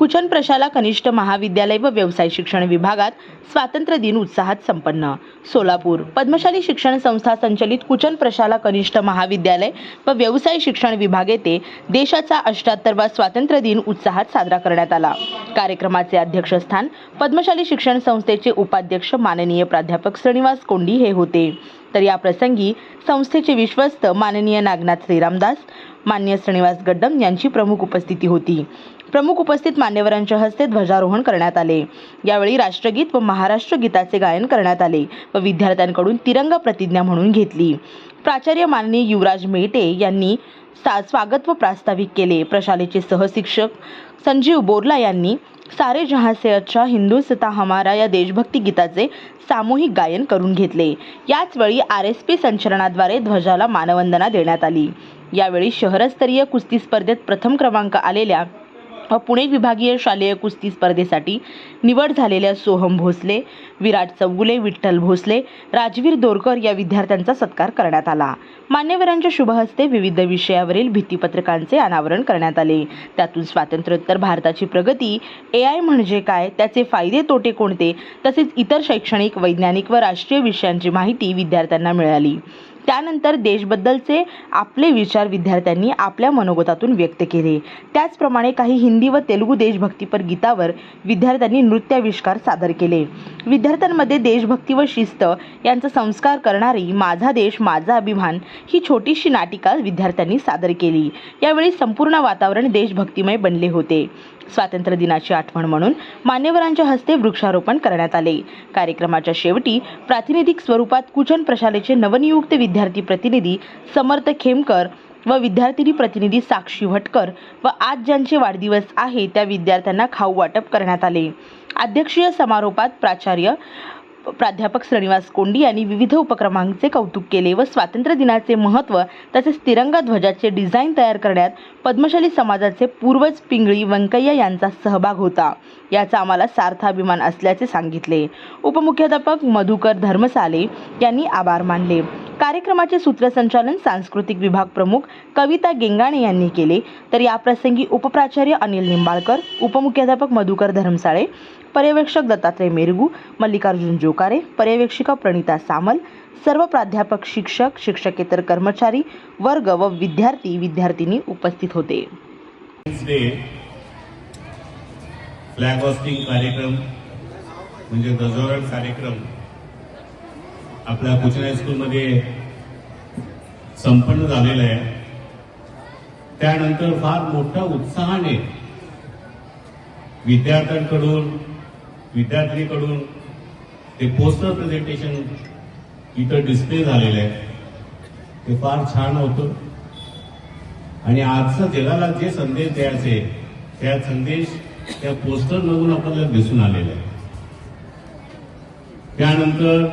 कुचन प्रशाला कनिष्ठ महाविद्यालय व व्यवसाय शिक्षण विभागात स्वातंत्र्य दिन उत्साहात संपन्न. सोलापूर पद्मशाली शिक्षण संस्था संचलित कुचन प्रशाला कनिष्ठ महाविद्यालय व व्यवसाय शिक्षण विभाग येथे देशाचा अष्ट्याहत्तरवा स्वातंत्र्य दिन उत्साहात साजरा करण्यात आला. कार्यक्रमाचे अध्यक्षस्थान पद्मशाली शिक्षण संस्थेचे उपाध्यक्ष माननीय प्राध्यापक श्रीनिवास कोंडी हे होते. तर या प्रसंगी संस्थेचे विश्वस्त माननीय नागनाथ श्रीरामदास मान्य श्रीनिवास गड्डम यांची प्रमुख उपस्थिती होती. प्रमुख उपस्थित मान्यवरांच्या हस्ते ध्वजारोहण करण्यात आले. यावेळी राष्ट्रगीत व महाराष्ट्र गीताचे गायन करण्यात आले व विद्यार्थ्यांकडून तिरंगा प्रतिज्ञा म्हणून घेतली. प्राचार्य माननीय युवराज मेटे यांनी सा स्वागत व प्रास्ताविक केले. प्रशालेचे सहशिक्षक संजीव बोरला यांनी सारे जहाँ से अच्छा हिंदुस्ता हमारा या देशभक्ती गीताचे सामूहिक गायन करून घेतले. याचवेळी आर एस पी संचलनाद्वारे ध्वजाला मानवंदना देण्यात आली. यावेळी शहरस्तरीय कुस्ती स्पर्धेत प्रथम क्रमांक आलेल्या व पुणे विभागीय शालेय कुस्ती स्पर्धेसाठी निवड झालेल्या सोहम भोसले विराट चौगुले विठ्ठल भोसले राजवीर दोरकर या विद्यार्थ्यांचा सत्कार करण्यात आला. मान्यवरांच्या शुभहस्ते विविध विषयावरील भित्तीपत्रकांचे अनावरण करण्यात आले. त्यातून स्वातंत्र्योत्तर भारताची प्रगती ए आय म्हणजे काय त्याचे फायदे तोटे कोणते तसेच इतर शैक्षणिक वैज्ञानिक व राष्ट्रीय विषयांची माहिती विद्यार्थ्यांना मिळाली. त्यानंतर देशबद्दलचे आपले विचार विद्यार्थ्यांनी आपल्या मनोगतातून व्यक्त केले. त्याचप्रमाणे काही हिंदी व तेलुगू देशभक्तीपर गीतावर विद्यार्थ्यांनी नृत्याविष्कार सादर केले. विद्यार्थ्यांमध्ये देशभक्ती व शिस्त यांचा संस्कार करणारी माझा देश माझा अभिमान ही छोटीशी नाटिका विद्यार्थ्यांनी सादर केली. यावेळी संपूर्ण वातावरण देशभक्तिमय बनले होते. स्वातंत्र्य दिनाची आठवण म्हणून मान्यवरांच्या हस्ते वृक्षारोपण करण्यात आले. कार्यक्रमाच्या शेवटी प्रातिनिधिक स्वरूपात कुचन प्रशालेचे नवनियुक्त विद्यार्थी प्रतिनिधी समर्थ खेमकर व विद्यार्थिनी प्रतिनिधी साक्षी भटकर व आज ज्यांचे वाढदिवस आहे त्या विद्यार्थ्यांना खाऊ वाटप करण्यात आले. अध्यक्षीय समारोपात प्राचार्य प्राध्यापक श्रीनिवास कोंडी यांनी विविध उपक्रमांचे कौतुक केले व स्वातंत्र्य दिनाचे महत्त्व तसेच तिरंगा ध्वजाचे डिझाईन तयार करण्यात पद्मशाली समाजाचे पूर्वज पिंगळी व्यंकय्या यांचा सहभाग होता. याचा आम्हाला सार्थ अभिमान असल्याचे सांगितले. उपमुख्याध्यापक मधुकर धर्मसाले यांनी आभार मानले. कार्यक्रमाचे सूत्रसंचालन सांस्कृतिक विभाग प्रमुख कविता गेंगाणे यांनी केले. तर याप्रसंगी उपप्राचार्य अनिल निंबाळकर उपमुख्याध्यापक मधुकर धर्मसाळे पर्यवेक्षक दत्तात्रय मेरगू मल्लिकार्जुन जोकारे पर्यवेक्षिका प्रणिता सामल सर्व प्राध्यापक शिक्षक शिक्षकेतर कर्मचारी वर्ग व विद्यार्थी विद्यार्थिनी उपस्थित होते. फ्लॅग हॉस्टिंग कार्यक्रम म्हणजे ध्वजारोहण कार्यक्रम आपल्या कुचना हायस्कूलमध्ये संपन्न झालेला आहे. त्यानंतर फार मोठ्या उत्साहाने विद्यार्थ्यांकडून विद्यार्थिनीकडून ते पोस्टर प्रेझेंटेशन इथं डिस्प्ले झालेलं आहे. ते फार छान होतं. आणि आजचा जगाला जे संदेश द्यायचे त्या संदेश त्या पोस्टर मधून आपल्याला दिसून आलेला आहे. त्यानंतर